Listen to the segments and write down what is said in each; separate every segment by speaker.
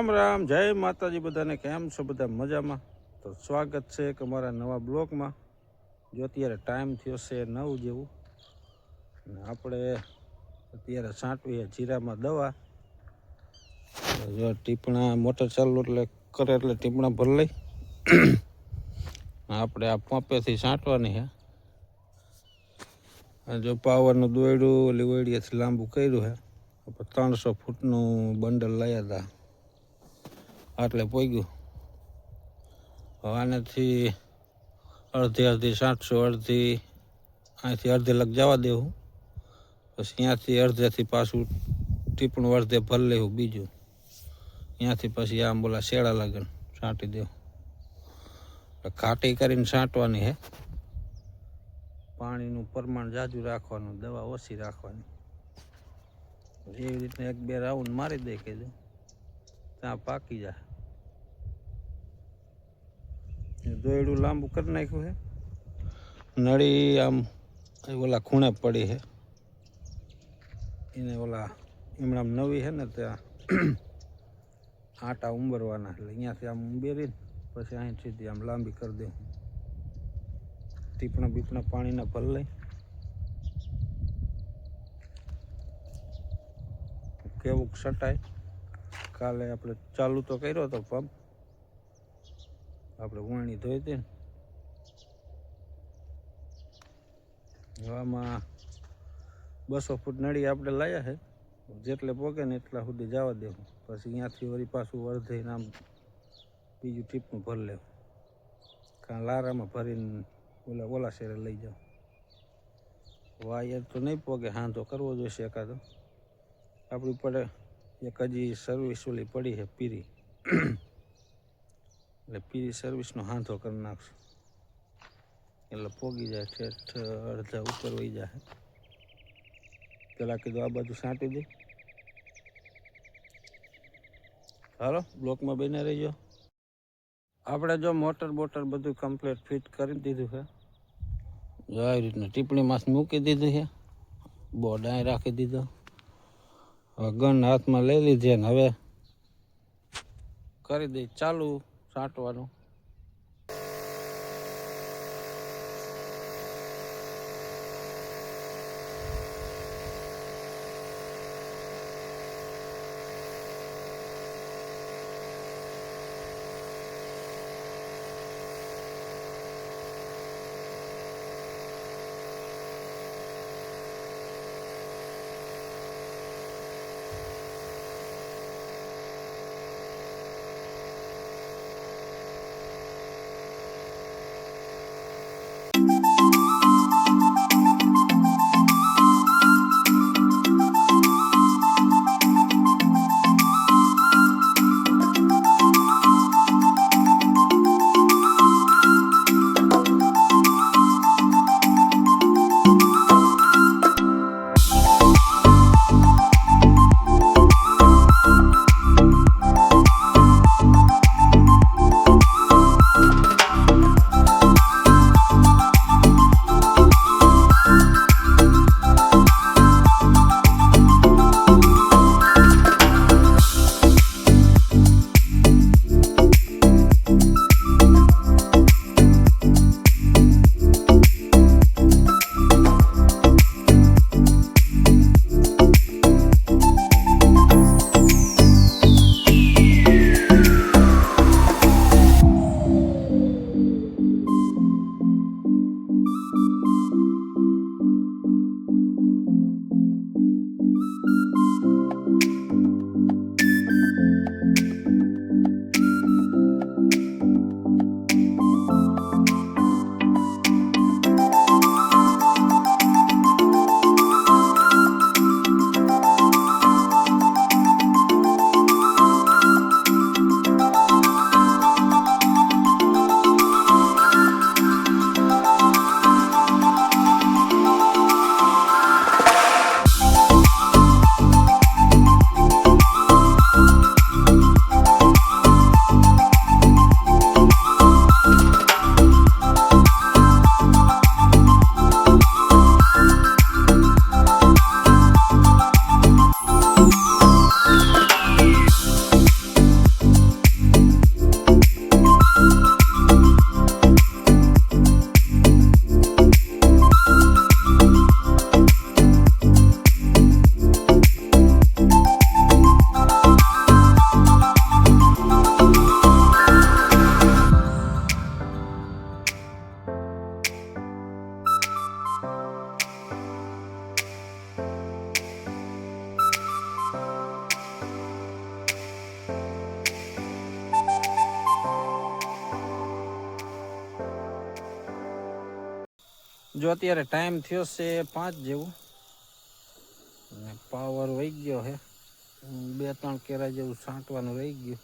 Speaker 1: રામ રામ, જય માતાજી બધાને, કેમ છો બધા મજામાં? તો સ્વાગત છે એક અમારા નવા બ્લોગમાં. જો અત્યારે ટાઈમ થયો છે નવ જેવું. અને આપણે અત્યારે છાંટવીએ જીરામાં દવા. જો ટીપણા મોટર ચાલુ એટલે કરે એટલે ટીપણા ભરી લઈ. આપણે આ પંપેથી છાંટવાની હે જો પાવરનું દોયડું લીવડીએથી લાંબુ કર્યું હે ત્રણસો ફૂટનું બંડલ લાવ્યા હતા. આટલે પોગ્યું હવે આનાથી અડધી અડધી સાતસો, અડધી અહીંથી અડધે લગ જવા દેવું. પછી ત્યાંથી અડધેથી પાછું ટીપણું અડધે ભરી લેવું બીજું. ત્યાંથી પછી આમ બોલા શેડા લગન છાંટી દેવું. ખાટી કરીને છાંટવાની હે. પાણીનું પ્રમાણ જાજુ રાખવાનું, દવા ઓછી રાખવાની. એવી રીતના એક બે રાઉન્ડ મારી દે કે ત્યાં પાકી જાય. દોયડું લાંબુ કરી નાખ્યું છે. નળી આમ ઓલા ખૂણે પડી છે. એને ઓલા એમણામ નવી છે ને ત્યાં આટા ઉંબરવાના એટલે અહીંયાથી આમ ઉંબેરીને પછી અહીં સીધી આમ લાંબી કરી દઉં ટીપણા બીપણા પાણીના ભલ લઈ. કેવું સટાય. કાલે આપણે ચાલુ તો કર્યો હતો પંપ. આપણે વાણી ધોઈ હતી ને. આમાં બસો ફૂટ નળી આપણે લાયા છે. જેટલે પોકે ને એટલા સુધી જવા દેવું પછી અહીંયાથી વળી પાછું વર્ધીને આમ બીજું ટીપનું ભરી લેવું. કાં લારામાં ભરીને ઓલા ઓલા શેરે લઈ જાઓ વાયર તો નહીં પોગે હાંધો કરવો જોઈશે એકાદો. આપણી પડે એક હજી સર્વિસ ઓલી પડી છે, પીરી. એટલે પીરી સર્વિસનો હાંધો કરી નાખશું. એટલે પોગી જાય ઠેઠ અડધા ઉપર વહી જાય પેલા કીધું આ બાજુ છાંટી દે. હાલો, બ્લોકમાં બને રહીજો. આપણે જો મોટર બોટર બધું કમ્પ્લીટ ફિટ કરી દીધું છે. જો આવી રીતના ટીપણી માસ મૂકી દીધું છે. બોર્ડ અહીં રાખી દીધો. હવે ગન હાથમાં લઈ લીધી ને હવે કરી દઈ. ચાલુ. છાંટવાનું જો અત્યારે ટાઈમ થયો છે પાંચ જેવું. અને પાવર વહી ગયો છે બે ત્રણ કેરા જેવું છાંટવાનું રહી ગયું.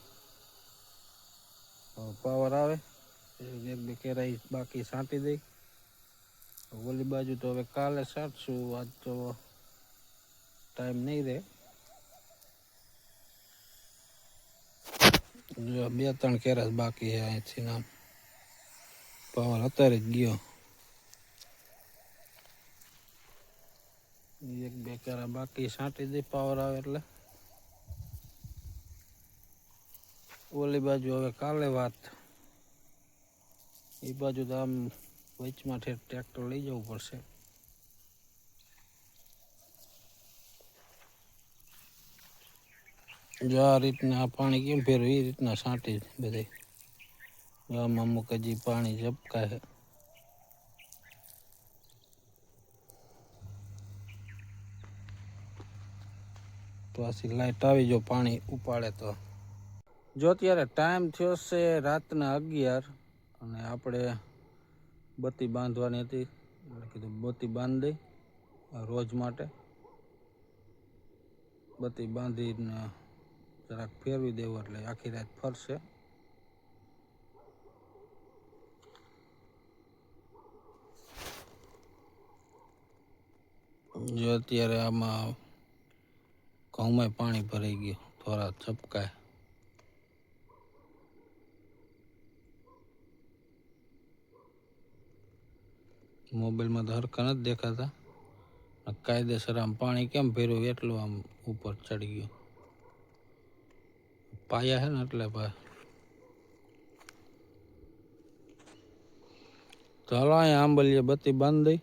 Speaker 1: પાવર આવે. એક બે કેરા બાકી છાંટી દઈ. ઓલી બાજુ તો હવે કાલે છાંટશું. આજ તો ટાઈમ નહીં રહે. જો બે ત્રણ કેરા બાકી છે અહીંથી નામ પાવર અત્યારે જ ગયો. એક, બે કેરા બાકી છાંટી દઈ પાવર આવે એટલે. ઓલી બાજુ હવે કાલે વાત. એ બાજુ તો આમ વચમાં ઠેર ટ્રેક્ટર લઈ જવું પડશે. જો આ રીતના પાણી કેમ ફેરવું? એ રીતના છાંટી બધે. આમાં અમુક હજી પાણી ઝપકાય પાછી લાઇટ આવી જો, પાણી ઉપાડે તો. જો અત્યારે ટાઈમ થયો છે રાતના અગિયાર અને આપણે બત્તી બાંધવાની હતી. એટલે કીધું બત્તી બાંધી દઈ રોજ માટે. બત્તી બાંધીને જરાક ફેરવી દેવું એટલે આખી રાત ફરશે. જો અત્યારે આમાં ઘઉંમાં પાણી ભરાઈ ગયું. થોડા ચપકાય. મોબાઈલમાં તો હરખા નથી દેખાતા. આ કાયદેસર આમ પાણી કેમ ભર્યું? એટલું આમ ઉપર ચડી ગયું. પાયા છે ને એટલે પા તો હાલો, અહીંયા આંબલીએ બત્તી બાંધી દઈ.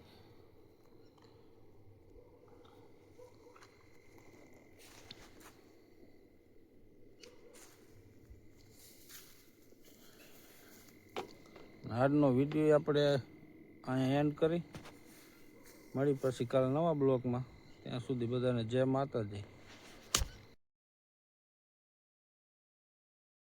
Speaker 1: આજનો વીડિયો આપણે અહીંયા એન્ડ કરી. મળી પછી કાલે નવા બ્લોગમાં. ત્યાં સુધી બધાને જય માતાજી.